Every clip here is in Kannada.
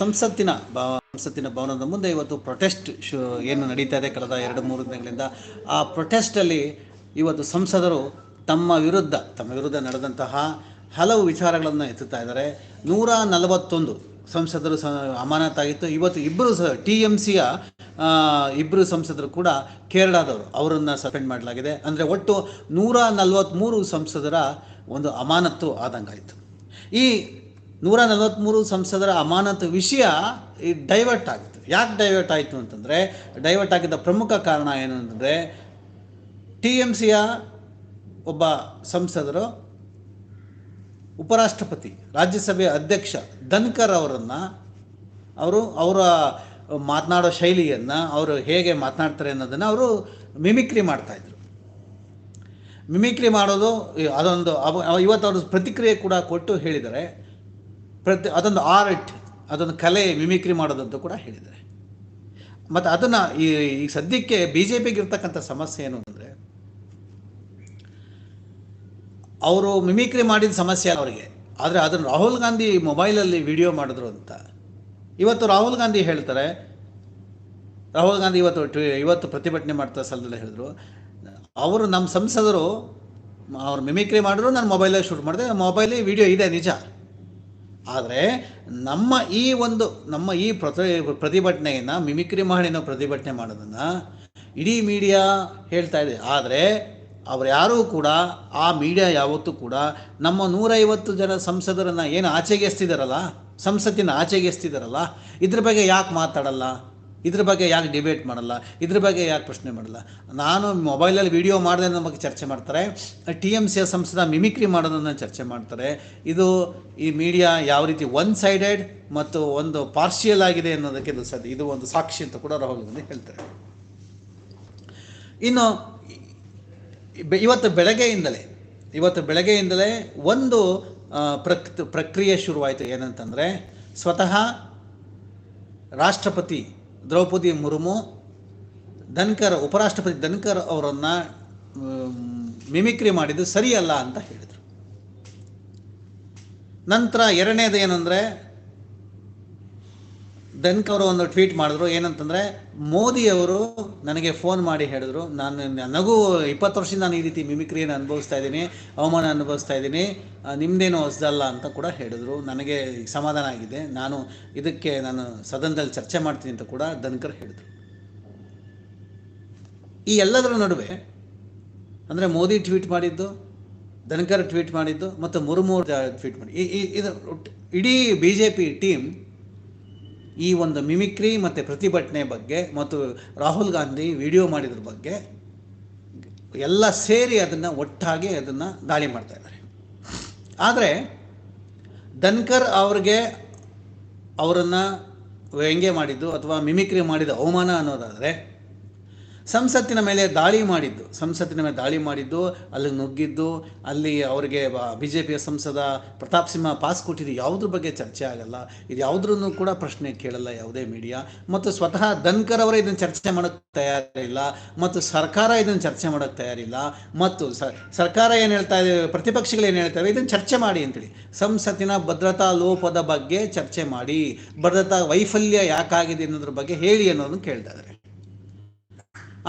ಸಂಸತ್ತಿನ ಸಂಸತ್ತಿನ ಭವನದ ಮುಂದೆ ಇವತ್ತು ಪ್ರೊಟೆಸ್ಟ್ ಶು, ಏನು ನಡೀತಾ ಇದೆ ಕಳೆದ ಎರಡು ಮೂರು ದಿನಗಳಿಂದ. ಆ ಪ್ರೊಟೆಸ್ಟಲ್ಲಿ ಇವತ್ತು ಸಂಸದರು ತಮ್ಮ ವಿರುದ್ಧ ತಮ್ಮ ವಿರುದ್ಧ ನಡೆದಂತಹ ಹಲವು ವಿಚಾರಗಳನ್ನು ಎತ್ತುತ್ತಾ ಇದ್ದಾರೆ. ನೂರ ನಲವತ್ತೊಂದು ಸಂಸದರು ಸ ಅಮಾನತಾಗಿತ್ತು ಇವತ್ತು ಇಬ್ಬರು ಸಹ ಟಿ ಎಂ ಸಿಯ ಇಬ್ಬರು ಸಂಸದರು ಕೂಡ ಕೇರಳದವರು, ಅವರನ್ನು ಸಸ್ಪೆಂಡ್ ಮಾಡಲಾಗಿದೆ. ಅಂದರೆ ಒಟ್ಟು ನೂರ ನಲವತ್ತ್ಮೂರು ಸಂಸದರ ಒಂದು ಅಮಾನತ್ತು ಆದಂಗಾಯಿತು. ಈ ನೂರ ನಲವತ್ತ್ಮೂರು ಸಂಸದರ ಅಮಾನತ್ ವಿಷಯ ಈ ಡೈವರ್ಟ್ ಆಗಿತ್ತು ಯಾಕೆ ಡೈವರ್ಟ್ ಆಯಿತು ಅಂತಂದರೆ, ಡೈವರ್ಟ್ ಆಗಿದ್ದ ಪ್ರಮುಖ ಕಾರಣ ಏನು ಅಂತಂದರೆ, ಟಿ ಎಂ ಸಿಯ ಒಬ್ಬ ಸಂಸದರು, ಉಪರಾಷ್ಟ್ರಪತಿ, ರಾಜ್ಯಸಭೆಯ ಅಧ್ಯಕ್ಷ ಧನ್ಕರ್ ಅವರನ್ನು, ಅವರು ಅವರ ಮಾತನಾಡೋ ಶೈಲಿಯನ್ನು, ಅವರು ಹೇಗೆ ಮಾತನಾಡ್ತಾರೆ ಅನ್ನೋದನ್ನು ಅವರು ಮಿಮಿಕ್ರಿ ಮಾಡ್ತಾಯಿದ್ರು ಮಿಮಿಕ್ರಿ ಮಾಡೋದು, ಅದೊಂದು ಇವತ್ತು ಅವರು ಪ್ರತಿಕ್ರಿಯೆ ಕೂಡ ಕೊಟ್ಟು ಹೇಳಿದ್ದಾರೆ. ಪ್ರತಿ ಅದೊಂದು ಆರ್ಟ್, ಅದೊಂದು ಕಲೆ ಮಿಮಿಕ್ರಿ ಮಾಡೋದಂತ ಕೂಡ ಹೇಳಿದ್ದಾರೆ. ಮತ್ತು ಅದನ್ನು ಈ ಈಗ ಸದ್ಯಕ್ಕೆ ಬಿ ಜೆ ಪಿಗೆ ಸಮಸ್ಯೆ ಏನು ಅಂದರೆ, ಅವರು ಮಿಮಿಕ್ರಿ ಮಾಡಿದ ಸಮಸ್ಯೆ ಅವರಿಗೆ. ಆದರೆ ಅದನ್ನು ರಾಹುಲ್ ಗಾಂಧಿ ಮೊಬೈಲಲ್ಲಿ ವಿಡಿಯೋ ಮಾಡಿದ್ರು ಅಂತ. ಇವತ್ತು ರಾಹುಲ್ ಗಾಂಧಿ ಹೇಳ್ತಾರೆ, ರಾಹುಲ್ ಗಾಂಧಿ ಇವತ್ತು ಟ್ವಿ- ಇವತ್ತು ಪ್ರತಿಭಟನೆ ಮಾಡ್ತಾ ಸಲದಲ್ಲಿ ಹೇಳಿದ್ರು, ಅವರು ನಮ್ಮ ಸಂಸದರು, ಅವ್ರು ಮಿಮಿಕ್ರಿ ಮಾಡಿದ್ರು, ನಾನು ಮೊಬೈಲಲ್ಲಿ ಶೂಟ್ ಮಾಡಿದೆ, ಮೊಬೈಲಲ್ಲಿ ವಿಡಿಯೋ ಇದೆ ನಿಜ. ಆದರೆ ನಮ್ಮ ಈ ಒಂದು, ನಮ್ಮ ಈ ಪ್ರತಿ, ಪ್ರತಿಭಟನೆಯನ್ನು, ಮಿಮಿಕ್ರಿ ಮಾಡಿ ನಾವು ಪ್ರತಿಭಟನೆ ಮಾಡೋದನ್ನು ಇಡೀ ಮೀಡಿಯಾ ಹೇಳ್ತಾ ಇದೆ. ಆದರೆ ಅವ್ರು ಯಾರೂ ಕೂಡ, ಆ ಮೀಡಿಯಾ ಯಾವತ್ತೂ ಕೂಡ ನಮ್ಮ ನೂರೈವತ್ತು ಜನ ಸಂಸದರನ್ನು ಏನು ಆಚೆಗೆ ಎಸ್ತಿದಾರಲ್ಲ, ಸಂಸತ್ತಿನ ಆಚೆಗೆ ಎಸ್ತಿದಾರಲ್ಲ, ಇದ್ರ ಬಗ್ಗೆ ಯಾಕೆ ಮಾತಾಡಲ್ಲ? ಇದ್ರ ಬಗ್ಗೆ ಯಾಕೆ ಡಿಬೇಟ್ ಮಾಡಲ್ಲ? ಇದ್ರ ಬಗ್ಗೆ ಯಾಕೆ ಪ್ರಶ್ನೆ ಮಾಡಲ್ಲ? ನಾನು ಮೊಬೈಲಲ್ಲಿ ವಿಡಿಯೋ ಮಾಡಿದೆ ಅನ್ನೋ ಬಗ್ಗೆ ಚರ್ಚೆ ಮಾಡ್ತಾರೆ. ಟಿ ಎಂ ಸಿ ಸಂಸ್ಥೆ ಮಿಮಿಕ್ರಿ ಮಾಡೋದನ್ನು ಚರ್ಚೆ ಮಾಡ್ತಾರೆ. ಇದು ಈ ಮೀಡಿಯಾ ಯಾವ ರೀತಿ ಒನ್ ಸೈಡೆಡ್ ಮತ್ತು ಒಂದು ಪಾರ್ಶಿಯಲ್ ಆಗಿದೆ ಅನ್ನೋದಕ್ಕೆ ಇದು ಸದ್ಯ ಇದು ಒಂದು ಸಾಕ್ಷಿ ಅಂತ ಕೂಡ ರಾಹುಲ್ ಗಾಂಧಿ ಹೇಳ್ತಾರೆ. ಇನ್ನು ಇವತ್ತು ಬೆಳಗ್ಗೆಯಿಂದಲೇ ಇವತ್ತು ಬೆಳಗ್ಗೆಯಿಂದಲೇ ಒಂದು ಪ್ರಕ್, ಪ್ರಕ್ರಿಯೆ ಶುರುವಾಯಿತು ಏನಂತಂದರೆ, ಸ್ವತಃ ರಾಷ್ಟ್ರಪತಿ ದ್ರೌಪದಿ ಮುರ್ಮು ಧನ್ಕರ್ ಉಪರಾಷ್ಟ್ರಪತಿ ಧನ್ಕರ್ ಅವರನ್ನು ಮಿಮಿಕ್ರಿ ಮಾಡಿದ್ದು ಸರಿಯಲ್ಲ ಅಂತ ಹೇಳಿದರು. ನಂತರ ಎರಡನೇದು ಏನಂದರೆ ಧನ್ಕರ್ ಅವರು ಒಂದು ಟ್ವೀಟ್ ಮಾಡಿದ್ರು, ಏನಂತಂದರೆ, ಮೋದಿಯವರು ನನಗೆ ಫೋನ್ ಮಾಡಿ ಹೇಳಿದ್ರು, ನಾನು ನನಗೂ ಇಪ್ಪತ್ತು ವರ್ಷದಿಂದ ನಾನು ಈ ರೀತಿ ಮಿಮಿಕ್ರಿಯನ್ನು ಅನುಭವಿಸ್ತಾ ಇದ್ದೀನಿ, ಅವಮಾನ ಅನುಭವಿಸ್ತಾ ಇದ್ದೀನಿ ನಿಮ್ದೇನು ಹೊಸದಲ್ಲ ಅಂತ ಕೂಡ ಹೇಳಿದ್ರು. ನನಗೆ ಸಮಾಧಾನ ಆಗಿದೆ. ನಾನು ಇದಕ್ಕೆ ನಾನು ಸದನದಲ್ಲಿ ಚರ್ಚೆ ಮಾಡ್ತೀನಿ ಅಂತ ಕೂಡ ದನ್ಕರ್ ಹೇಳಿದ್ರು. ಈ ಎಲ್ಲದರ ನಡುವೆ, ಅಂದರೆ ಮೋದಿ ಟ್ವೀಟ್ ಮಾಡಿದ್ದು, ದನ್ಕರ್ ಟ್ವೀಟ್ ಮಾಡಿದ್ದು, ಮತ್ತು ಮುರ್ಮು ಟ್ವೀಟ್ ಮಾಡಿ ಇದು, ಇಡೀ ಬಿ ಜೆ ಪಿ ಟೀಮ್ ಈ ಒಂದು ಮಿಮಿಕ್ರಿ ಮತ್ತು ಪ್ರತಿಭಟನೆ ಬಗ್ಗೆ ಮತ್ತು ರಾಹುಲ್ ಗಾಂಧಿ ವಿಡಿಯೋ ಮಾಡಿದ್ರ ಬಗ್ಗೆ ಎಲ್ಲ ಸೇರಿ ಅದನ್ನು ಒಟ್ಟಾಗಿ ಅದನ್ನು ದಾಳಿ ಮಾಡ್ತಾ ಇದ್ದಾರೆ. ಆದರೆ ಧನ್ಕರ್ ಅವ್ರಿಗೆ ಅವರನ್ನು ವ್ಯಂಗ್ಯ ಮಾಡಿದ್ದು ಅಥವಾ ಮಿಮಿಕ್ರಿ ಮಾಡಿದ ಅವಮಾನ ಅನ್ನೋದಾದರೆ ಸಂಸತ್ತಿನ ಮೇಲೆ ದಾಳಿ ಮಾಡಿದ್ದು. ಸಂಸತ್ತಿನ ಮೇಲೆ ದಾಳಿ ಮಾಡಿದ್ದು, ಅಲ್ಲಿ ನುಗ್ಗಿದ್ದು, ಅಲ್ಲಿ ಅವರಿಗೆ ಬಿ ಜೆ ಪಿಯ ಸಂಸದ ಪ್ರತಾಪ್ ಸಿಂಹ ಪಾಸ್ ಕೊಟ್ಟಿದ್ದು ಯಾವುದ್ರ ಬಗ್ಗೆ ಚರ್ಚೆ ಆಗಲ್ಲ. ಇದು ಯಾವುದ್ರೂ ಕೂಡ ಪ್ರಶ್ನೆ ಕೇಳಲ್ಲ ಯಾವುದೇ ಮೀಡಿಯಾ. ಮತ್ತು ಸ್ವತಃ ಧನ್ಕರ್ ಅವರೇ ಇದನ್ನು ಚರ್ಚೆ ಮಾಡೋಕ್ಕೆ ತಯಾರಿಲ್ಲ. ಮತ್ತು ಸರ್ಕಾರ ಇದನ್ನು ಚರ್ಚೆ ಮಾಡೋಕ್ಕೆ ತಯಾರಿಲ್ಲ. ಮತ್ತು ಸರ್ಕಾರ ಏನು ಹೇಳ್ತಾ ಇದೆ, ಪ್ರತಿಪಕ್ಷಗಳು ಏನು ಹೇಳ್ತವೆ ಇದನ್ನು ಚರ್ಚೆ ಮಾಡಿ ಅಂತೇಳಿ. ಸಂಸತ್ತಿನ ಭದ್ರತಾ ಲೋಪದ ಬಗ್ಗೆ ಚರ್ಚೆ ಮಾಡಿ. ಭದ್ರತಾ ವೈಫಲ್ಯ ಯಾಕಾಗಿದೆ ಅನ್ನೋದ್ರ ಬಗ್ಗೆ ಹೇಳಿ ಅನ್ನೋದನ್ನು ಕೇಳ್ತಾ ಇದ್ದಾರೆ.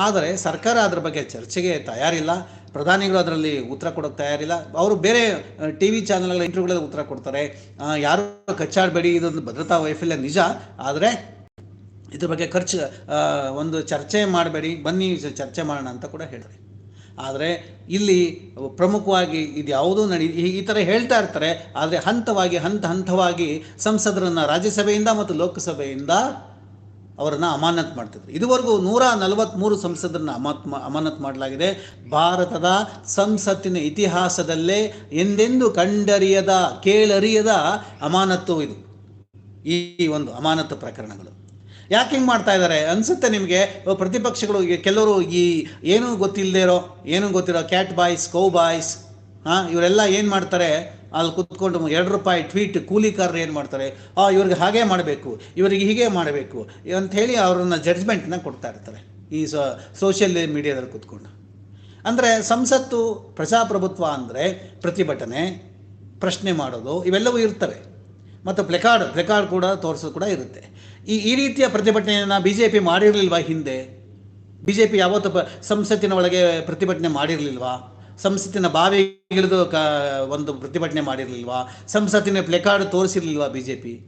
ಆದರೆ ಸರ್ಕಾರ ಅದರ ಬಗ್ಗೆ ಚರ್ಚೆಗೆ ತಯಾರಿಲ್ಲ. ಪ್ರಧಾನಿಗಳು ಅದರಲ್ಲಿ ಉತ್ತರ ಕೊಡೋಕ್ಕೆ ತಯಾರಿಲ್ಲ. ಅವರು ಬೇರೆ ಟಿ ವಿ ಚಾನಲ್ಗಳ ಇಂಟರ್ವ್ಯೂಗಳಲ್ಲಿ ಉತ್ತರ ಕೊಡ್ತಾರೆ. ಯಾರು ಕಚ್ಚಾಡಬೇಡಿ ಇದೊಂದು ಭದ್ರತಾ ವೈಫಲ್ಯ ನಿಜ. ಆದರೆ ಇದ್ರ ಬಗ್ಗೆ ಖರ್ಚು ಒಂದು ಚರ್ಚೆ ಮಾಡಬೇಡಿ, ಬನ್ನಿ ಚರ್ಚೆ ಮಾಡೋಣ ಅಂತ ಕೂಡ ಹೇಳ್ತಾರೆ. ಆದರೆ ಇಲ್ಲಿ ಪ್ರಮುಖವಾಗಿ ಇದು ಯಾವುದೂ ನಡಿ ಈ ಥರ ಹೇಳ್ತಾ ಇರ್ತಾರೆ. ಆದರೆ ಹಂತವಾಗಿ, ಹಂತ ಹಂತವಾಗಿ ಸಂಸದರನ್ನು ರಾಜ್ಯಸಭೆಯಿಂದ ಮತ್ತು ಲೋಕಸಭೆಯಿಂದ ಅವರನ್ನು ಅಮಾನತ್ ಮಾಡ್ತಿದ್ರು. ಇದುವರೆಗೂ ನೂರ ನಲವತ್ತ್ಮೂರು ಸಂಸದರನ್ನು ಅಮಾತ್ ಅಮಾನತ್ ಮಾಡಲಾಗಿದೆ. ಭಾರತದ ಸಂಸತ್ತಿನ ಇತಿಹಾಸದಲ್ಲೇ ಎಂದೆಂದೂ ಕಂಡರಿಯದ, ಕೇಳರಿಯದ ಅಮಾನತ್ತು ಇದು. ಈ ಒಂದು ಅಮಾನತ್ತು ಪ್ರಕರಣಗಳು. ಯಾಕೆ ಹಿಂಗೆ ಮಾಡ್ತಾ ಇದ್ದಾರೆ ಅನಿಸುತ್ತೆ ನಿಮಗೆ? ಪ್ರತಿಪಕ್ಷಗಳು ಕೆಲವರು ಈ ಏನೂ ಗೊತ್ತಿಲ್ಲದೆ ಇರೋ ಏನೂ ಗೊತ್ತಿರೋ ಕ್ಯಾಟ್ ಬಾಯ್ಸ್ ಕೌ ಬಾಯ್ಸ್ ಹಾಂ, ಇವರೆಲ್ಲ ಏನು ಮಾಡ್ತಾರೆ? ಅಲ್ಲಿ ಕುತ್ಕೊಂಡು ಎರಡು ರೂಪಾಯಿ ಟ್ವೀಟ್ ಕೂಲಿಕಾರರು ಏನು ಮಾಡ್ತಾರೆ? ಆ, ಇವ್ರಿಗೆ ಹಾಗೆ ಮಾಡಬೇಕು, ಇವರಿಗೆ ಹೀಗೆ ಮಾಡಬೇಕು ಅಂಥೇಳಿ ಅವ್ರನ್ನ ಜಡ್ಜ್ಮೆಂಟ್ನ ಕೊಡ್ತಾ ಇರ್ತಾರೆ ಈ ಸೋಷಿಯಲ್ ಮೀಡಿಯಾದಲ್ಲಿ ಕುತ್ಕೊಂಡು. ಅಂದರೆ ಸಂಸತ್ತು ಪ್ರಜಾಪ್ರಭುತ್ವ ಅಂದರೆ ಪ್ರತಿಭಟನೆ, ಪ್ರಶ್ನೆ ಮಾಡೋದು, ಇವೆಲ್ಲವೂ ಇರ್ತವೆ. ಮತ್ತು ಪ್ಲೆಕಾರ್ಡ್ ಪ್ಲೆಕಾರ್ಡ್ ಕೂಡ ತೋರಿಸೋದು ಕೂಡ ಇರುತ್ತೆ. ಈ ಈ ರೀತಿಯ ಪ್ರತಿಭಟನೆಯನ್ನು ಬಿ ಜೆ ಪಿ ಮಾಡಿರಲಿಲ್ವಾ ಹಿಂದೆ? ಬಿ ಜೆ ಪಿ ಯಾವತ್ತೂ ಸಂಸತ್ತಿನ ಒಳಗೆ ಪ್ರತಿಭಟನೆ ಮಾಡಿರಲಿಲ್ವಾ? ಸಂಸತ್ತಿನ ಬಾವಿಗಿಳಿದು ಕ, ಒಂದು ಪ್ರತಿಭಟನೆ ಮಾಡಿರಲಿಲ್ವಾ? ಸಂಸತ್ತಿನ ಪ್ಲೆಕಾರ್ಡ್ ತೋರಿಸಿರ್ಲಿಲ್ವಾ ಬಿ ಜೆ ಪಿ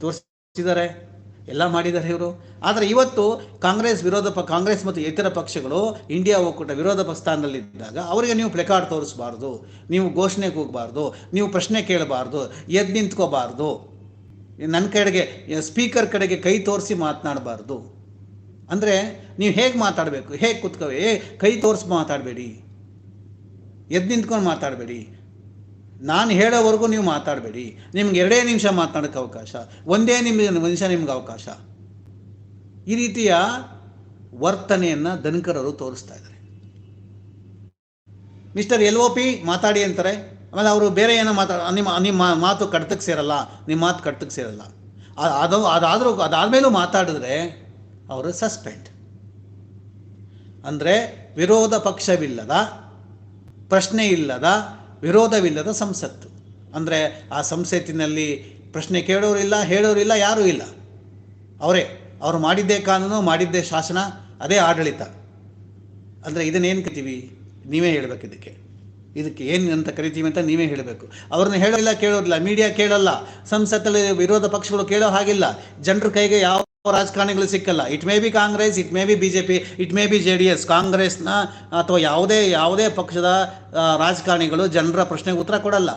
ತೋರಿಸಿದ್ದಾರೆ. ಎಲ್ಲ ಮಾಡಿದ್ದಾರೆ ಇವರು. ಆದರೆ ಇವತ್ತು ಕಾಂಗ್ರೆಸ್ ವಿರೋಧ ಪ, ಕಾಂಗ್ರೆಸ್ ಮತ್ತು ಇತರ ಪಕ್ಷಗಳು ಇಂಡಿಯಾ ಒಕ್ಕೂಟ ವಿರೋಧ ಸ್ಥಾನದಲ್ಲಿದ್ದಾಗ ಅವರಿಗೆ ನೀವು ಪ್ಲೆಕಾರ್ಡ್ ತೋರಿಸಬಾರ್ದು. ನೀವು ಘೋಷಣೆಗೆ ಹೋಗಬಾರ್ದು. ನೀವು ಪ್ರಶ್ನೆ ಕೇಳಬಾರ್ದು. ಎದ್ದು ನಿಂತ್ಕೋಬಾರ್ದು. ನನ್ನ ಕಡೆಗೆ, ಸ್ಪೀಕರ್ ಕಡೆಗೆ ಕೈ ತೋರಿಸಿ ಮಾತನಾಡಬಾರ್ದು. ಅಂದರೆ ನೀವು ಹೇಗೆ ಮಾತಾಡಬೇಕು? ಹೇಗೆ ಕೂತ್ಕೋ? ಏ, ಕೈ ತೋರಿಸಿ ಮಾತಾಡಬೇಡಿ. ಎದ್ದು ನಿಂತ್ಕೊಂಡು ಮಾತಾಡಬೇಡಿ. ನಾನು ಹೇಳೋವರೆಗೂ ನೀವು ಮಾತಾಡಬೇಡಿ. ನಿಮ್ಗೆ ಎರಡೇ ನಿಮಿಷ ಮಾತಾಡೋಕ್ಕೆ ಅವಕಾಶ, ಒಂದೇ ನಿಮಿಷ ನಿಮಿಷ ನಿಮ್ಗೆ ಅವಕಾಶ. ಈ ರೀತಿಯ ವರ್ತನೆಯನ್ನು ಧನಿಕರರು ತೋರಿಸ್ತಾ ಇದ್ದಾರೆ. ಮಿಸ್ಟರ್ ಎಲ್ ಒ ಪಿ ಮಾತಾಡಿ ಅಂತಾರೆ. ಆಮೇಲೆ ಅವರು ಬೇರೆ ಏನೋ ಮಾತಾಡ, ನಿಮ್ಮ ನಿಮ್ಮ ಮಾತು ಕಡ್ತಕ್ಕೆ ಸೇರಲ್ಲ, ನಿಮ್ಮ ಮಾತು ಕಡ್ತಕ್ಕೆ ಸೇರಲ್ಲ. ಅದು, ಅದಾದರೂ, ಅದಾದಮೇಲೂ ಮಾತಾಡಿದ್ರೆ ಅವರು ಸಸ್ಪೆಂಡ್. ಅಂದರೆ ವಿರೋಧ ಪಕ್ಷವಿಲ್ಲದ ಪ್ರಶ್ನೆ ಇಲ್ಲದ, ವಿರೋಧವಿಲ್ಲದ ಸಂಸತ್ತು. ಅಂದರೆ ಆ ಸಂಸತ್ತಿನಲ್ಲಿ ಪ್ರಶ್ನೆ ಕೇಳೋರಿಲ್ಲ, ಹೇಳೋರಿಲ್ಲ, ಯಾರೂ ಇಲ್ಲ. ಅವರೇ, ಅವರು ಮಾಡಿದ್ದೇ ಕಾನೂನು, ಮಾಡಿದ್ದೇ ಶಾಸನ, ಅದೇ ಆಡಳಿತ. ಅಂದರೆ ಇದನ್ನೇನು ಕರಿತೀವಿ? ನೀವೇ ಹೇಳಬೇಕು ಇದಕ್ಕೆ. ಇದಕ್ಕೆ ಏನು ಅಂತ ಕರಿತೀವಿ ಅಂತ ನೀವೇ ಹೇಳಬೇಕು. ಅವ್ರನ್ನ ಹೇಳೋಲ್ಲ ಕೇಳೋದಿಲ್ಲ ಮೀಡಿಯಾ ಕೇಳಲ್ಲ. ಸಂಸತ್ತಲ್ಲಿ ವಿರೋಧ ಪಕ್ಷಗಳು ಕೇಳೋ ಹಾಗಿಲ್ಲ. ಜನರ ಕೈಗೆ ಯಾವ ರಾಜಕಾರಣಿಗಳು ಸಿಕ್ಕಲ್ಲ it may be Congress it may be B J P it may be J D S ಕಾಂಗ್ರೆಸ್ನ ಅಥವಾ ಯಾವುದೇ ಯಾವುದೇ ಪಕ್ಷದ ರಾಜಕಾರಣಿಗಳು ಜನರ ಪ್ರಶ್ನೆಗೆ ಉತ್ತರ ಕೊಡಲ್ಲ.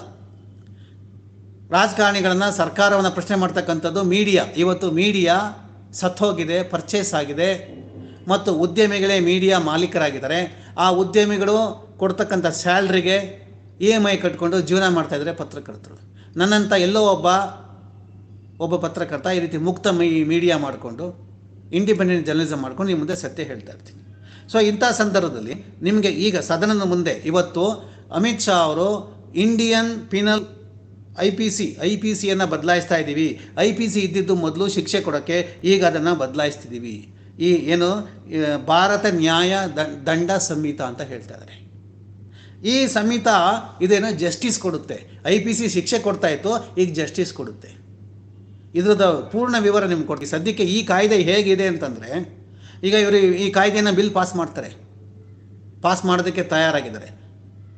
ರಾಜಕಾರಣಿಗಳನ್ನು ಸರ್ಕಾರವನ್ನು ಪ್ರಶ್ನೆ ಮಾಡ್ತಕ್ಕಂಥದ್ದು ಮೀಡಿಯಾ. ಇವತ್ತು ಮೀಡಿಯಾ ಸತ್ತೋಗಿದೆ ಪರ್ಚೇಸ್ ಆಗಿದೆ. ಮತ್ತು ಉದ್ಯಮಿಗಳೇ ಮೀಡಿಯಾ ಮಾಲೀಕರಾಗಿದ್ದಾರೆ. ಆ ಉದ್ಯಮಿಗಳು ಕೊಡ್ತಕ್ಕಂಥ ಸ್ಯಾಲ್ರಿಗೆ ಇ ಎಂ ಐ ಕಟ್ಕೊಂಡು ಜೀವನ ಮಾಡ್ತಾಯಿದ್ರೆ ಪತ್ರಕರ್ತರು. ನನ್ನಂಥ ಎಲ್ಲೋ ಒಬ್ಬ ಒಬ್ಬ ಪತ್ರಕರ್ತ ಈ ರೀತಿ ಮುಕ್ತ ಮೀ ಮೀಡಿಯಾ ಮಾಡಿಕೊಂಡು ಇಂಡಿಪೆಂಡೆಂಟ್ ಜರ್ನಲಿಸಮ್ ಮಾಡ್ಕೊಂಡು ನಿಮ್ಮ ಮುಂದೆ ಸತ್ಯ ಹೇಳ್ತಾ ಇರ್ತೀನಿ. ಸೊ ಇಂಥ ಸಂದರ್ಭದಲ್ಲಿ ನಿಮಗೆ ಈಗ ಸದನದ ಮುಂದೆ ಇವತ್ತು ಅಮಿತ್ ಶಾ ಅವರು Indian penal I P C I P ಸಿಯನ್ನು ಬದಲಾಯಿಸ್ತಾ ಇದ್ದೀವಿ. ಐ ಪಿ ಸಿ ಇದ್ದಿದ್ದು ಮೊದಲು ಶಿಕ್ಷೆ ಕೊಡೋಕ್ಕೆ ಈಗ ಅದನ್ನು ಬದಲಾಯಿಸ್ತಿದ್ದೀವಿ. ಈ ಏನು ಭಾರತ ನ್ಯಾಯ ದಂಡ ಸಂಹಿತ ಅಂತ ಹೇಳ್ತಾ ಇದ್ದಾರೆ. ಈ ಸಂಹಿತ ಇದೇನು ಜಸ್ಟಿಸ್ ಕೊಡುತ್ತೆ. ಐ ಪಿ ಸಿ ಶಿಕ್ಷೆ ಕೊಡ್ತಾ ಇತ್ತು, ಈಗ ಜಸ್ಟಿಸ್ ಕೊಡುತ್ತೆ. ಇದ್ರದ್ದು ಪೂರ್ಣ ವಿವರ ನಿಮ್ಗೆ ಕೊಡ್ತೀವಿ ಸದ್ಯಕ್ಕೆ ಈ ಕಾಯ್ದೆ ಹೇಗಿದೆ ಅಂತಂದರೆ, ಈಗ ಇವರು ಈ ಕಾಯ್ದೆಯನ್ನು ಬಿಲ್ ಪಾಸ್ ಮಾಡ್ತಾರೆ. ಪಾಸ್ ಮಾಡೋದಕ್ಕೆ ತಯಾರಾಗಿದ್ದಾರೆ.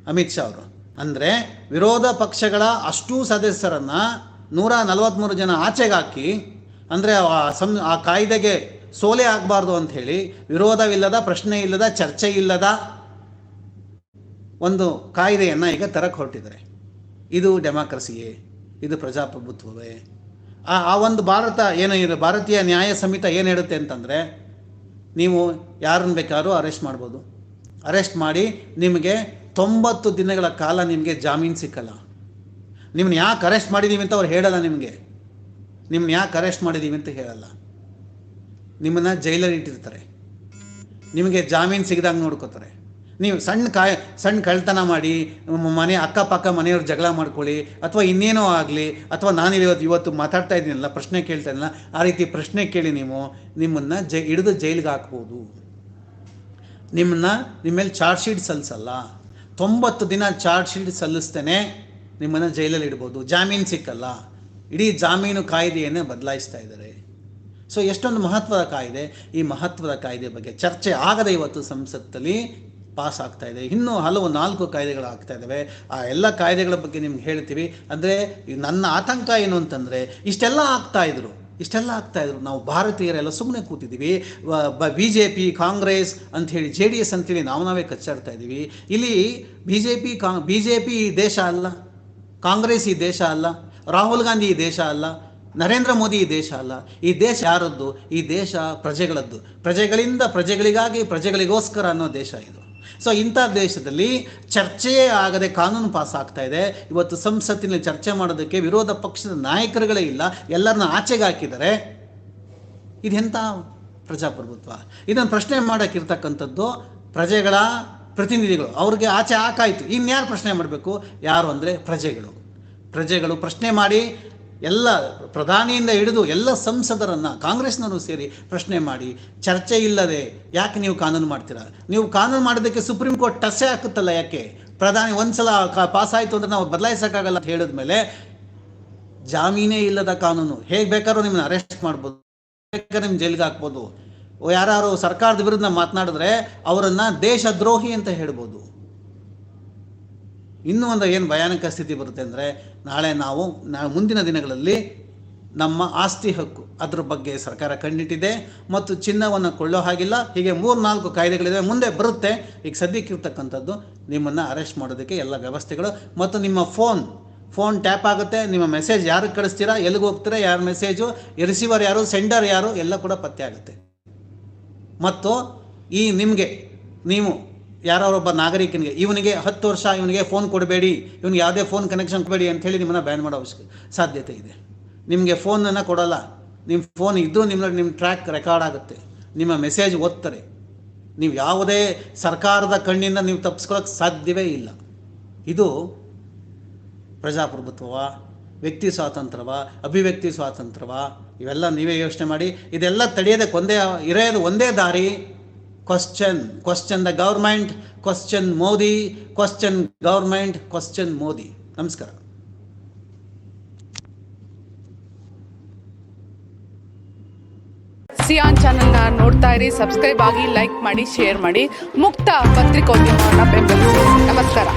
ಅಮಿತ್ ಶಾ ಅವರು. ಅಂದರೆ ವಿರೋಧ ಪಕ್ಷಗಳ ಅಷ್ಟೂ ಸದಸ್ಯರನ್ನು ನೂರ ನಲವತ್ತ್ಮೂರು ಜನ ಆಚೆಗೆ ಹಾಕಿ ಅಂದರೆ ಆ ಸಂ, ಆ ಕಾಯ್ದೆಗೆ ಸೋಲೆ ಆಗಬಾರ್ದು ಅಂಥೇಳಿ ವಿರೋಧವಿಲ್ಲದ ಪ್ರಶ್ನೆ ಇಲ್ಲದ ಚರ್ಚೆ ಇಲ್ಲದ ಒಂದು ಕಾಯ್ದೆಯನ್ನು ಈಗ ತರಕ್ಕೆ ಹೊರಟಿದ್ದಾರೆ. ಇದು ಡೆಮಾಕ್ರಸಿಯೇ? ಇದು ಪ್ರಜಾಪ್ರಭುತ್ವವೇ? ಆ ಒಂದು ಭಾರತ ಏನು ಭಾರತೀಯ ನ್ಯಾಯ ಸಮಿತ ಏನು ಹೇಳುತ್ತೆ ಅಂತಂದರೆ, ನೀವು ಯಾರನ್ನು ಬೇಕಾದ್ರೂ ಅರೆಸ್ಟ್ ಮಾಡ್ಬೋದು. ಅರೆಸ್ಟ್ ಮಾಡಿ ನಿಮಗೆ ತೊಂಬತ್ತು ದಿನಗಳ ಕಾಲ ನಿಮಗೆ ಜಾಮೀನು ಸಿಕ್ಕಲ್ಲ. ನಿಮ್ಮನ್ನ ಯಾಕೆ ಅರೆಸ್ಟ್ ಮಾಡಿದ್ದೀವಿ ಅಂತ ಅವ್ರು ಹೇಳಲ್ಲ ನಿಮಗೆ. ನಿಮ್ಮನ್ನ ಯಾಕೆ ಅರೆಸ್ಟ್ ಮಾಡಿದ್ದೀವಿ ಅಂತ ಹೇಳಲ್ಲ. ನಿಮ್ಮನ್ನು ಜೈಲಲ್ಲಿ ಇಟ್ಟಿರ್ತಾರೆ. ನಿಮಗೆ ಜಾಮೀನು ಸಿಗದಂಗೆ ನೋಡ್ಕೋತಾರೆ. ನೀವು ಸಣ್ಣ ಕಾಯ, ಸಣ್ಣ ಕಳ್ತನ ಮಾಡಿ ಮನೆ ಅಕ್ಕಪಕ್ಕ ಮನೆಯವ್ರು ಜಗಳ ಮಾಡ್ಕೊಳ್ಳಿ, ಅಥವಾ ಇನ್ನೇನೋ ಆಗಲಿ, ಅಥವಾ ನಾನು ಇವತ್ತು ಇವತ್ತು ಮಾತಾಡ್ತಾ ಇದ್ದೀನಲ್ಲ, ಪ್ರಶ್ನೆ ಕೇಳ್ತಾ ಇದ್ದೀನಲ್ಲ, ಆ ರೀತಿ ಪ್ರಶ್ನೆ ಕೇಳಿ ನೀವು ನಿಮ್ಮನ್ನು ಜೈ, ಹಿಡಿದು ಜೈಲಿಗೆ ಹಾಕ್ಬೋದು. ನಿಮ್ಮನ್ನ ನಿಮ್ಮ ಮೇಲೆ ಚಾರ್ಜ್ ಶೀಟ್ ಸಲ್ಲಿಸಲ್ಲ ತೊಂಬತ್ತು ದಿನ ಚಾರ್ಜ್ ಶೀಟ್ ಸಲ್ಲಿಸ್ತೇನೆ, ನಿಮ್ಮನ್ನು ಜೈಲಲ್ಲಿ ಇಡ್ಬೋದು. ಜಾಮೀನು ಸಿಕ್ಕಲ್ಲ. ಇಡೀ ಜಾಮೀನು ಕಾಯ್ದೆಯನ್ನೇ ಬದಲಾಯಿಸ್ತಾ ಇದ್ದಾರೆ. ಸೊ, ಎಷ್ಟೊಂದು ಮಹತ್ವದ ಕಾಯ್ದೆ. ಈ ಮಹತ್ವದ ಕಾಯ್ದೆ ಬಗ್ಗೆ ಚರ್ಚೆ ಆಗದೆ ಇವತ್ತು ಸಂಸತ್ತಲ್ಲಿ ಪಾಸ್ ಆಗ್ತಾ ಇದೆ. ಇನ್ನೂ ಹಲವು ನಾಲ್ಕು ಕಾಯ್ದೆಗಳು ಆಗ್ತಾ ಇದ್ದಾವೆ ಆ ಎಲ್ಲ ಕಾಯ್ದೆಗಳ ಬಗ್ಗೆ ನಿಮ್ಗೆ ಹೇಳ್ತೀವಿ. ಅಂದರೆ ನನ್ನ ಆತಂಕ ಏನು ಅಂತಂದರೆ, ಇಷ್ಟೆಲ್ಲ ಆಗ್ತಾ ಇದ್ರು. ಇಷ್ಟೆಲ್ಲ ಆಗ್ತಾ ಇದ್ರು. ನಾವು ಭಾರತೀಯರೆಲ್ಲ ಸುಮ್ಮನೆ ಕೂತಿದ್ದೀವಿ ಬಿ ಜೆ ಪಿ ಕಾಂಗ್ರೆಸ್ ಅಂಥೇಳಿ ಜೆ ಡಿ ಎಸ್ ಅಂತೇಳಿ ನಾವು ನಾವೇ ಕಚ್ಚಾಡ್ತಾ ಇದ್ದೀವಿ. ಇಲ್ಲಿ ಬಿ ಜೆ ಪಿ ಕಾಂಗ್ ಬಿ ಜೆ ಪಿ ಈ ದೇಶ ಅಲ್ಲ. ಕಾಂಗ್ರೆಸ್ ಈ ದೇಶ ಅಲ್ಲ. ರಾಹುಲ್ ಗಾಂಧಿ ಈ ದೇಶ ಅಲ್ಲ. ನರೇಂದ್ರ ಮೋದಿ ಈ ದೇಶ ಅಲ್ಲ. ಈ ದೇಶ ಯಾರದ್ದು? ಈ ದೇಶ ಪ್ರಜೆಗಳದ್ದು. ಪ್ರಜೆಗಳಿಂದ ಪ್ರಜೆಗಳಿಗಾಗಿ ಪ್ರಜೆಗಳಿಗೋಸ್ಕರ ಅನ್ನೋ ದೇಶ ಇದು. ಸೊ ಇಂಥ ದೇಶದಲ್ಲಿ ಚರ್ಚೆಯೇ ಆಗದೆ ಕಾನೂನು ಪಾಸ್ ಆಗ್ತಾ ಇದೆ. ಇವತ್ತು ಸಂಸತ್ತಿನಲ್ಲಿ ಚರ್ಚೆ ಮಾಡೋದಕ್ಕೆ ವಿರೋಧ ಪಕ್ಷದ ನಾಯಕರುಗಳೇ ಇಲ್ಲ. ಎಲ್ಲರನ್ನ ಆಚೆಗೆ ಹಾಕಿದ್ದಾರೆ. ಇದೆಂಥ ಪ್ರಜಾಪ್ರಭುತ್ವ? ಇದನ್ನು ಪ್ರಶ್ನೆ ಮಾಡೋಕ್ಕಿರ್ತಕ್ಕಂಥದ್ದು ಪ್ರಜೆಗಳ ಪ್ರತಿನಿಧಿಗಳು. ಅವ್ರಿಗೆ ಆಚೆ ಹಾಕಾಯಿತು. ಇನ್ಯಾರು ಪ್ರಶ್ನೆ ಮಾಡಬೇಕು? ಯಾರು ಅಂದರೆ ಪ್ರಜೆಗಳು. ಪ್ರಜೆಗಳು ಪ್ರಶ್ನೆ ಮಾಡಿ ಎಲ್ಲ ಪ್ರಧಾನಿಯಿಂದ ಹಿಡಿದು ಎಲ್ಲ ಸಂಸದರನ್ನು ಕಾಂಗ್ರೆಸ್ನವರು ಸೇರಿ ಪ್ರಶ್ನೆ ಮಾಡಿ, ಚರ್ಚೆ ಇಲ್ಲದೆ ಯಾಕೆ ನೀವು ಕಾನೂನು ಮಾಡ್ತೀರಾ? ನೀವು ಕಾನೂನು ಮಾಡೋದಕ್ಕೆ ಸುಪ್ರೀಂ ಕೋರ್ಟ್ ಟಸೆ ಹಾಕುತ್ತಲ್ಲ ಯಾಕೆ? ಪ್ರಧಾನಿ ಒಂದ್ಸಲ ಪಾಸ್ ಆಯಿತು ಅಂದರೆ ನಾವು ಬದಲಾಯಿಸೋಕ್ಕಾಗಲ್ಲ ಅಂತ ಹೇಳಿದ ಮೇಲೆ ಜಾಮೀನೇ ಇಲ್ಲದ ಕಾನೂನು. ಹೇಗೆ ಬೇಕಾದ್ರೂ ನಿಮ್ಮನ್ನ ಅರೆಸ್ಟ್ ಮಾಡ್ಬೋದು. ಬೇಕಾದ್ರೆ ನಿಮ್ಮ ಜೈಲಿಗೆ ಹಾಕ್ಬೋದು. ಯಾರು ಸರ್ಕಾರದ ವಿರುದ್ಧ ಮಾತನಾಡಿದ್ರೆ ಅವರನ್ನು ದೇಶದ್ರೋಹಿ ಅಂತ ಹೇಳ್ಬೋದು. ಇನ್ನೂ ಒಂದು ಏನು ಭಯಾನಕ ಸ್ಥಿತಿ ಬರುತ್ತೆ ಅಂದರೆ ನಾಳೆ ನಾವು ಮುಂದಿನ ದಿನಗಳಲ್ಲಿ ನಮ್ಮ ಆಸ್ತಿ ಹಕ್ಕು ಅದ್ರ ಬಗ್ಗೆ ಸರ್ಕಾರ ಕಣ್ಣಿಟ್ಟಿದೆ ಮತ್ತು ಚಿನ್ನವನ್ನು ಕೊಳ್ಳೋ ಹಾಗಿಲ್ಲ. ಹೀಗೆ ಮೂರು ನಾಲ್ಕು ಕಾಯ್ದೆಗಳಿದೆ ಮುಂದೆ ಬರುತ್ತೆ. ಈಗ ಸದ್ಯಕ್ಕಿರ್ತಕ್ಕಂಥದ್ದು ನಿಮ್ಮನ್ನು ಅರೆಸ್ಟ್ ಮಾಡೋದಕ್ಕೆ ಎಲ್ಲ ವ್ಯವಸ್ಥೆಗಳು ಮತ್ತು ನಿಮ್ಮ ಫೋನ್ ಫೋನ್ ಟ್ಯಾಪ್ ಆಗುತ್ತೆ. ನಿಮ್ಮ ಮೆಸೇಜ್ ಯಾರಿಗೆ ಕಳಿಸ್ತೀರಾ, ಎಲ್ಲಿಗೆ ಹೋಗ್ತೀರಾ, ಯಾರ ಮೆಸೇಜು ರಿಸೀವರ್ ಯಾರು ಸೆಂಡರ್ ಯಾರು, ಎಲ್ಲ ಕೂಡ ಪತ್ತೆ ಆಗುತ್ತೆ. ಮತ್ತು ಈ ನಿಮಗೆ, ನೀವು ಯಾರೋ ಒಬ್ಬ ನಾಗರಿಕನಿಗೆ, ಇವನಿಗೆ ಹತ್ತು ವರ್ಷ, ಇವನಿಗೆ ಫೋನ್ ಕೊಡಬೇಡಿ, ಇವನಿಗೆ ಯಾವುದೇ ಫೋನ್ ಕನೆಕ್ಷನ್ ಕೊಡಬೇಡಿ ಅಂಥೇಳಿ ನಿಮ್ಮನ್ನು ಬ್ಯಾನ್ ಮಾಡೋ ಸಾಧ್ಯತೆ ಇದೆ. ನಿಮಗೆ ಫೋನನ್ನು ಕೊಡೋಲ್ಲ. ನಿಮ್ಮ ಫೋನ್ ಇದ್ದರೂ ನಿಮ್ಮ ನಿಮ್ಮ ಟ್ರ್ಯಾಕ್ ರೆಕಾರ್ಡ್ ಆಗುತ್ತೆ. ನಿಮ್ಮ ಮೆಸೇಜ್ ಓದ್ತಾರೆ. ನೀವು ಯಾವುದೇ ಸರ್ಕಾರದ ಕಣ್ಣಿಂದ ನೀವು ತಪ್ಪಿಸ್ಕೊಳ್ಳೋಕೆ ಸಾಧ್ಯವೇ ಇಲ್ಲ. ಇದು ಪ್ರಜಾಪ್ರಭುತ್ವ ವ್ಯಕ್ತಿ ಸ್ವಾತಂತ್ರ್ಯವ, ಅಭಿವ್ಯಕ್ತಿ ಸ್ವಾತಂತ್ರ್ಯವ, ಇವೆಲ್ಲ ನೀವೇ ಯೋಚನೆ ಮಾಡಿ, ಇದೆಲ್ಲ ತಡೆಯೋದಕ್ಕೆ ಒಂದೇ ಇರೋದು ಒಂದೇ ದಾರಿ question question the government question Modi question government question Modi ನಮಸ್ಕಾರ ಸಿಯಾನ್ ಚಾನೆಲ್ನ ನೋಡ್ತಾ ಇರಿ ಸಬ್ಸ್ಕ್ರೈಬ್ ಆಗಿ ಲೈಕ್ ಮಾಡಿ ಶೇರ್ ಮಾಡಿ. ಮುಕ್ತ ಪತ್ರಿಕೋದ್ಯಮವನ್ನು ಬೆಂಬಲಿಸಿ ನಮಸ್ಕಾರ.